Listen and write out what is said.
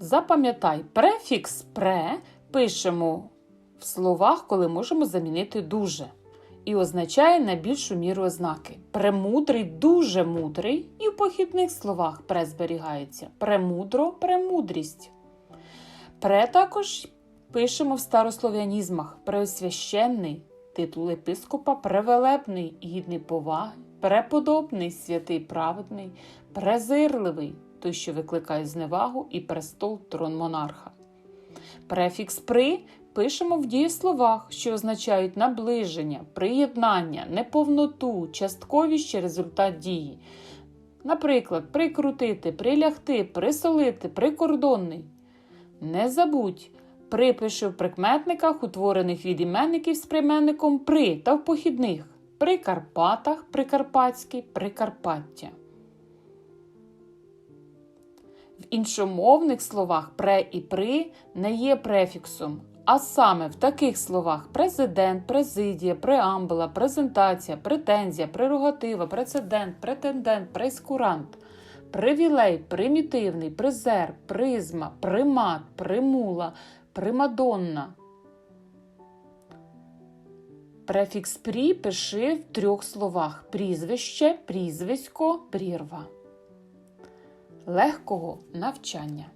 Запам'ятай, префікс пре пишемо в словах, коли можемо замінити дуже. І означає на більшу міру ознаки. Премудрий дуже мудрий, і в похідних словах пре зберігається. Премудро, премудрість. Пре також пишемо в старослов'янізмах. Преосвященний, титул епископа превелебний, гідний поваги, преподобний, святий праведний, презирливий, той, що викликає зневагу, і престол трон монарха. Префікс при пишемо в дієсловах, що означають наближення, приєднання, неповноту, частковість чи результат дії. Наприклад, прикрутити, прилягти, присолити, прикордонний. Не забудь, припиши в прикметниках, утворених від іменників з прийменником при та в похідних при Карпатах, Прикарпатський, Прикарпаття. В іншомовних словах пре і при не є префіксом, а саме в таких словах президент, президія, преамбула, презентація, претензія, прерогатива, прецедент, претендент, прескурант, привілей, примітивний, призер, призма, примат, примула, примадонна. Префікс прі пиши в трьох словах: прізвище, прізвисько, прірва. Легкого навчання.